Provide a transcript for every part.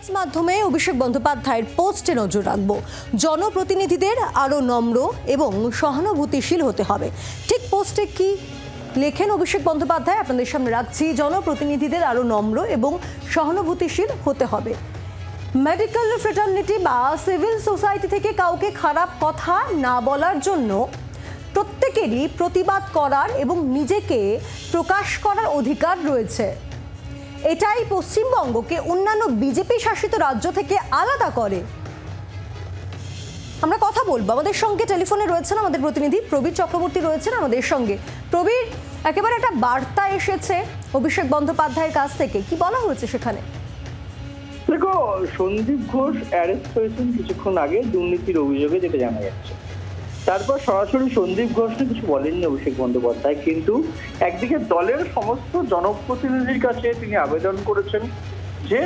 X মাধ্যমে অভিষেক বন্দ্যোপাধ্যায়ের পোস্টে নজর রাখব। জনপ্রতিনিধিদের আরও নম্র এবং সহানুভূতিশীল হতে হবে। ঠিক পোস্টে কি লেখেন অভিষেক বন্দ্যোপাধ্যায়? আপনাদের সামনে রাখছি, জনপ্রতিনিধিদের আরও নম্র এবং সহানুভূতিশীল হতে হবে। মেডিকেল ফ্রেটার্নিটি বা সিভিল সোসাইটি থেকে কাউকে খারাপ কথা না বলার জন্য প্রত্যেকেরই প্রতিবাদ করার এবং নিজেকে প্রকাশ করার অধিকার রয়েছে। এটাই পশ্চিমবঙ্গকে অন্যান্য বিজেপি শাসিত রাজ্য থেকে আলাদা করে। আমরা কথা বলব। আমাদের সঙ্গে টেলিফোনে রয়েছেন আমাদের প্রতিনিধি প্রবীর চক্রবর্তী রয়েছেন আমাদের সঙ্গে। প্রবীর, একেবারে একটা বার্তা এসেছে অভিষেক বন্দ্যোপাধ্যায়ের কাছ থেকে। কি বলা হয়েছে সেখানে? দেখো, সন্দীপ ঘোষ অ্যারেস্ট হয়েছেন কিছুক্ষণ আগে দুর্নীতির অভিযোগে, যেটা জানা যাচ্ছে। তারপর সরাসরি সন্দীপ ঘোষ নিয়ে কিছু বলেননি অভিষেক বন্দ্যোপাধ্যায়, কিন্তু একদিকে দলের সমস্ত জনপ্রতিনিধির কাছে তিনি আবেদন করেছেন যে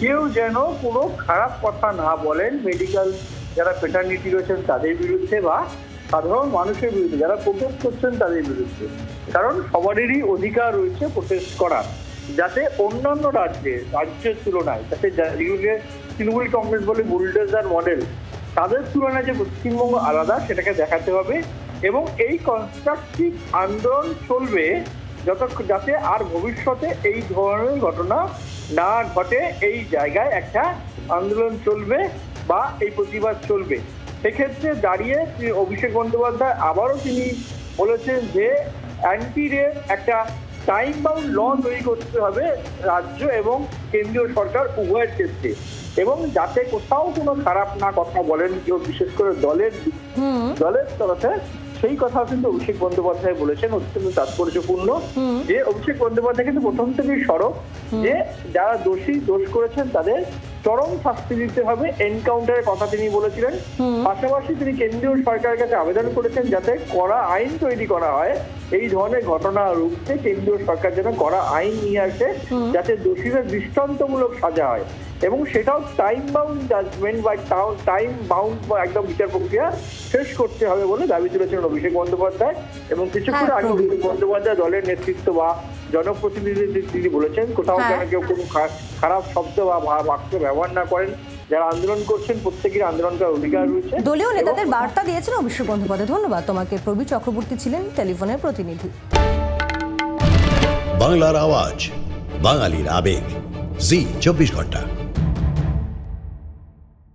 কেউ যেন কোনো খারাপ কথা না বলেন। মেডিকেল যারা পেটার্নিটি রয়েছেন তাদের বিরুদ্ধে বা সাধারণ মানুষের বিরুদ্ধে, যারা প্রোটেস্ট করছেন তাদের বিরুদ্ধে। কারণ সবারই অধিকার রয়েছে প্রোটেস্ট করার, যাতে অন্যান্য রাজ্যে, রাজ্যের তুলনায়, যাতে তৃণমূল কংগ্রেস বলে বুলডোজার মডেল তাদের তুলনায় যে পশ্চিমবঙ্গ আলাদা, সেটাকে দেখাতে হবে এবং এই কনস্ট্রাকটিভ আন্দোলন চলবে যত যাতে আর ভবিষ্যতে এই ধরনের ঘটনা না ঘটে, এই জায়গায় একটা আন্দোলন চলবে বা এই প্রতিবাদ চলবে। সেক্ষেত্রে দাঁড়িয়ে অভিষেক বন্দ্যোপাধ্যায় আবারও তিনি বলেছেন যে অ্যান্টি রেপ একটা টাইম বাউন্ড ল তৈরি করতে হবে রাজ্য এবং কেন্দ্রীয় সরকার উভয়ের ক্ষেত্রে। এবং যাতে কোথাও কোনো খারাপ না কথা বলেন কেউ বিশেষ করে দলের দলের তরফে সেই কথা কিন্তু অভিষেক বন্দ্যোপাধ্যায় বলেছেন অত্যন্ত তাৎপর্যপূর্ণ যে অভিষেক বন্দ্যোপাধ্যায় কিন্তু প্রথম থেকেই সরব। যে যারা দোষী দোষ করেছেন তাদের চরম শাস্তি দিতে হবে এনকাউন্টারের কথা তিনি বলেছিলেন। পাশাপাশি তিনি কেন্দ্রীয় সরকারের কাছে আবেদন করেছেন যাতে কড়া আইন তৈরি করা হয়। এই ধরনের ঘটনা রুখতে কেন্দ্রীয় সরকার যেন কড়া আইন নিয়ে আসে যাতে দোষীদের দৃষ্টান্তমূলক সাজা হয়। এবং সেটাও টাইম বাউন্ড জাজমেন্ট বা টাইম বাউন্ড বা একদম বিচার প্রক্রিয়া শেষ করতে হবে বলে দাবি তুলেছিলেন অভিষেক বন্দ্যোপাধ্যায়। এবং কিছুক্ষণ হ্যাঁ, আগে অভিষেক বন্দ্যোপাধ্যায় দলের নেতৃত্ব বা জনপ্রতিনিধিদের তিনি বলেছেন কোথাও হ্যাঁ। যেন কেউ কোনো খারাপ শব্দ বা বাক্য ব্যবহার না করেন। যারা আন্দোলন করছেন প্রত্যেকের আন্দোলন করার অধিকার রয়েছে। দলীয় নেতাদের বার্তা দিয়েছেন অভিষেক বন্দ্যোপাধ্যায়। ধন্যবাদ। তোমাকে প্রবি চক্রবর্তী ছিলেন টেলিফোনের প্রতিনিধি। বাংলার আওয়াজ বাঙালির আবেগ। জি চব্বিশ ঘণ্টা।